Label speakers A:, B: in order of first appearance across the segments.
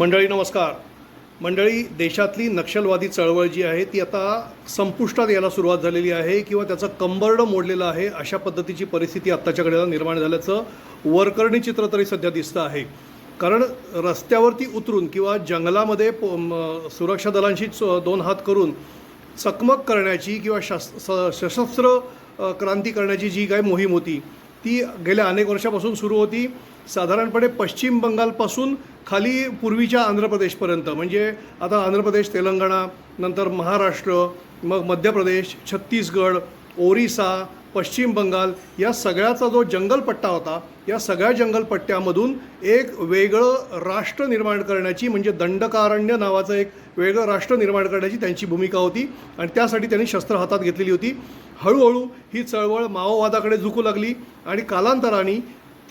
A: मंडळी नमस्कार. मंडळी देशातली नक्षलवादी चळवळ जी आहे ती आता संपुष्टात यायला सुरुवात झालेली आहे किंवा त्याचं कंबरडं मोडलेलं आहे अशा पद्धतीची परिस्थिती आत्ताच्या घडीला निर्माण झाल्याचं वरकरणी चित्र तरी सध्या दिसतं आहे. कारण रस्त्यावरती उतरून किंवा जंगलामध्ये म- सुरक्षा दलांशी च- दोन हात करून चकमक करण्याची किंवा शस् स- सशस्त्र क्रांती करण्याची जी काय मोहीम होती ती गेल्या अनेक वर्षापासून सुरू होती. साधारणपणे पश्चिम बंगालपासून खाली पूर्वीच्या आंध्र प्रदेशपर्यंत म्हणजे आता आंध्र प्रदेश तेलंगणा नंतर महाराष्ट्र मग मध्य प्रदेश छत्तीसगड ओरिसा पश्चिम बंगाल या सगळ्याचा जो जंगलपट्टा होता या सगळ्या जंगलपट्ट्यामधून एक वेगळं राष्ट्र निर्माण करण्याची म्हणजे दंडकारण्य नावाचं एक वेगळं राष्ट्र निर्माण करण्याची त्यांची भूमिका होती आणि त्यासाठी त्यांनी शस्त्र हातात घेतलेली होती. हळूहळू ही चळवळ माओवादाकडे झुकू लागली आणि कालांतराने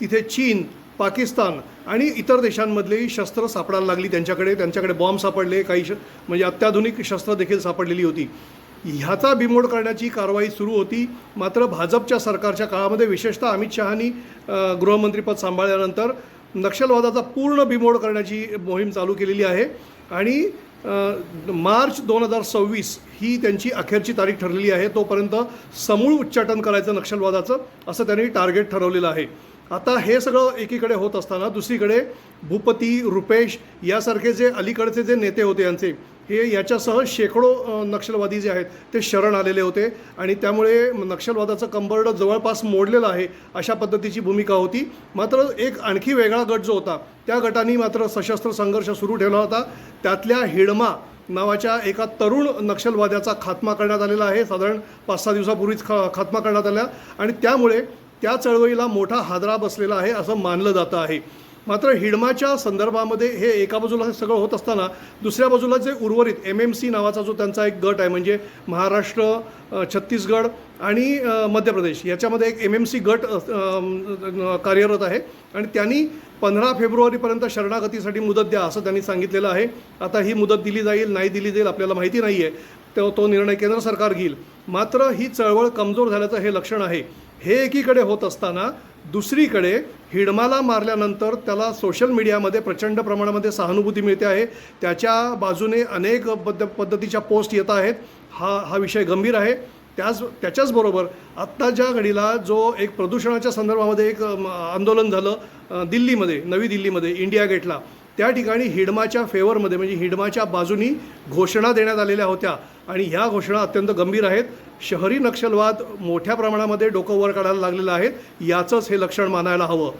A: तिथे चीन पाकिस्तान आणि इतर देशांमधलेही शस्त्र सापडायला लागली त्यांच्याकडे. त्यांच्याकडे बॉम्ब सापडले काही श म्हणजे अत्याधुनिक शस्त्र देखील सापडलेली होती. ह्याचा बिमोड करण्याची कारवाई सुरू होती. मात्र भाजपच्या सरकारच्या काळामध्ये विशेषतः अमित शहानी गृहमंत्रीपद सांभाळल्यानंतर नक्षलवादाचा पूर्ण बिमोड करण्याची मोहीम चालू केलेली आहे. आणि मार्च दोन हजार सव्वीस ही त्यांची अखेरची तारीख ठरलेली आहे. तोपर्यंत समूळ उच्चाटन करायचं नक्षलवादाचं असं त्यांनी टार्गेट ठरवलेलं आहे. आता हे सगळं एकीकडे होत असताना दुसरीकडे भूपती रुपेश यासारखे जे अलीकडचे जे नेते होते यांचे हे याच्यासह शेकडो नक्षलवादी जे आहेत ते शरण आलेले होते. आणि त्यामुळे नक्षलवादाचं कंबरडं जवळपास मोडलेलं आहे अशा पद्धतीची भूमिका होती. मात्र एक आणखी वेगळा गट जो होता त्या गटाने मात्र सशस्त्र संघर्ष सुरू ठेवला होता. त्यातल्या हिडमा नावाच्या एका तरुण नक्षलवाद्याचा खात्मा करण्यात आलेला आहे. साधारण पाच सहा दिवसापूर्वीच खा खात्मा करण्यात आला. आणि त्यामुळे त्या चळवळीला मोठा हादरा बसलेला आहे असं मानलं जातं आहे. मात्र हिडमाच्या संदर्भामध्ये हे एका बाजूला हे सगळं होत असताना दुसऱ्या बाजूला जे उर्वरित एम एम सी नावाचा जो त्यांचा एक गट आहे म्हणजे महाराष्ट्र छत्तीसगड आणि मध्य प्रदेश याच्यामध्ये एक एम एम सी गट कार्यरत आहे आणि त्यांनी पंधरा फेब्रुवारीपर्यंत शरणागतीसाठी मुदत द्या असं त्यांनी सांगितलेलं आहे. आता ही मुदत दिली जाईल नाही दिली जाईल आपल्याला माहिती नाही आहे तो तो निर्णय केंद्र सरकार घेईल. मात्र ही चळवळ कमजोर झाल्याचं हे लक्षण आहे. हे एकीकडे होत असताना दुसरीकडे हिडमाला मारल्यानंतर त्याला सोशल मीडियामध्ये प्रचंड प्रमाणामध्ये सहानुभूती मिळते आहे. त्याच्या बाजूने अनेक पद्ध पद्धतीच्या पोस्ट येत आहेत. हा हा विषय गंभीर आहे. त्याच त्याच्याचबरोबर आत्ताच्या घडीला जो एक प्रदूषणाच्या संदर्भामध्ये एक आंदोलन झालं दिल्लीमध्ये नवी दिल्लीमध्ये इंडिया गेटला. त्या ठिकाणी हिडमाच्या फेवरमध्ये म्हणजे हिडमाच्या बाजूनी घोषणा देण्यात आलेल्या होत्या. आणि ह्या घोषणा अत्यंत गंभीर आहेत. शहरी नक्षलवाद मोठ्या प्रमाणामध्ये डोकं वर काढायला लागलेलं आहे. याचंच हे लक्षण मानायला हवं.